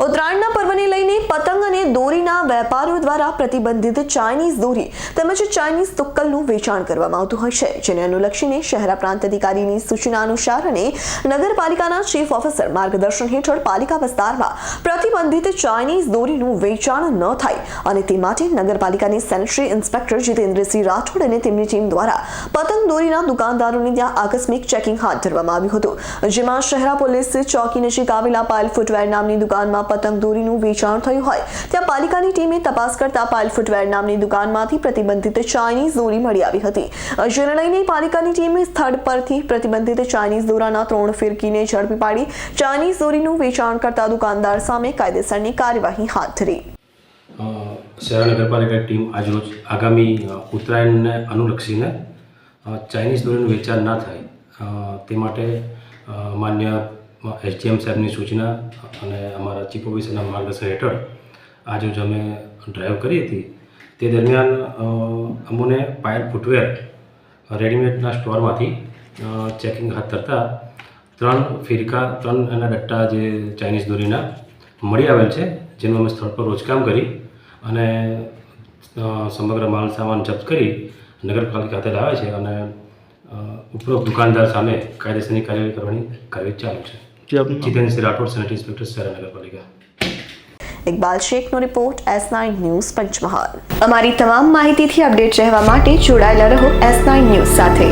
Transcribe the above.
ઉત્તરાયણના પર્વને લઈને પતંગ અને દોરીના વેપારીઓ દ્વારા પ્રતિબંધિત ચાઇનીઝ દોરી તેમજ ચાઇનીઝ તુક્કલનું વેચાણ કરવામાં આવતું હોય છે, જેને અનુલક્ષીને શહેરા પ્રાંત અધિકારીની સૂચના અનુસાર અને નગરપાલિકાના ચીફ ઓફિસર માર્ગદર્શન હેઠળ પાલિકા વિસ્તારમાં પ્રતિબંધિત ચાઇનીઝ દોરીનું વેચાણ ન થાય અને તે માટે નગરપાલિકાની સેનેટરી ઇન્સ્પેક્ટર જીતેન્દ્રસિંહ રાઠોડ અને તેમની ટીમ દ્વારા પતંગ દોરીના દુકાનદારોને ત્યાં આકસ્મિક ચેકિંગ હાથ ધરવામાં આવ્યું હતું, જેમાં શહેરા પોલીસ ચોકી નજીક આવેલા પાયલ ફૂટવેર નામની દુકાનમાં પતંગ દોરીનું વેચાણ થયું હોય. ત્યાં પાલિકાની ટીમે તપાસ કરતા પાયલ ફૂટવેર નામની દુકાનમાંથી પ્રતિબંધિત ચાઇનીઝ દોરી મળી આવી હતી. જેને લઈને પાલિકાની ટીમે સ્થળ પરથી પ્રતિબંધિત ચાઇનીઝ દોરાના ત્રણ ફિરકીને ઝડપી પાડી ચાઇનીઝ દોરીનું વેચાણ કરતા દુકાનદાર સામે કાયદેસરની કાર્યવાહી હાથ ધરી. શહેરા નગરપાલિકા ટીમ આજરોજ આગામી ઉત્તરાયણને અનુલક્ષીને ચાઇનીઝ દોરીનું વેચાણ ના થાય. તે માટે માન્ય એસડીએમ સાહેબની સૂચના અને અમારા ચીફ ઓફિસરના માર્ગદર્શન હેઠળ આજે જ અમે ડ્રાઈવ કરી હતી. તે દરમિયાન અમોને પાયલ ફૂટવેર રેડીમેડના સ્ટોરમાંથી ચેકિંગ હાથ ધરતા ત્રણ ફિરકા, ત્રણ એના ડટ્ટા જે ચાઇનીઝ દોરીના મળી આવેલ છે, જેનું અમે સ્થળ પર રોજકામ કરી અને સમગ્ર માલ સામાન જપ્ત કરી નગરપાલિકા ખાતે લાવે છે અને ઉપરોક્ત દુકાનદાર સામે કાયદેસરની કાર્યવાહી કરવાની કાર્યવાહી ચાલુ છે. જે આપનું જીતેન્દ્રસિંહ રાઠોડ સેનેટરી ઇન્સ્પેક્ટર શહેરા નગરપાલિકા Iqbal શેખનો report S nine news Panchmahal અમારી તમામ માહિતીથી અપડેટ રહેવા માટે જોડાયેલા રહો એસ નાઇન ન્યૂઝ સાથે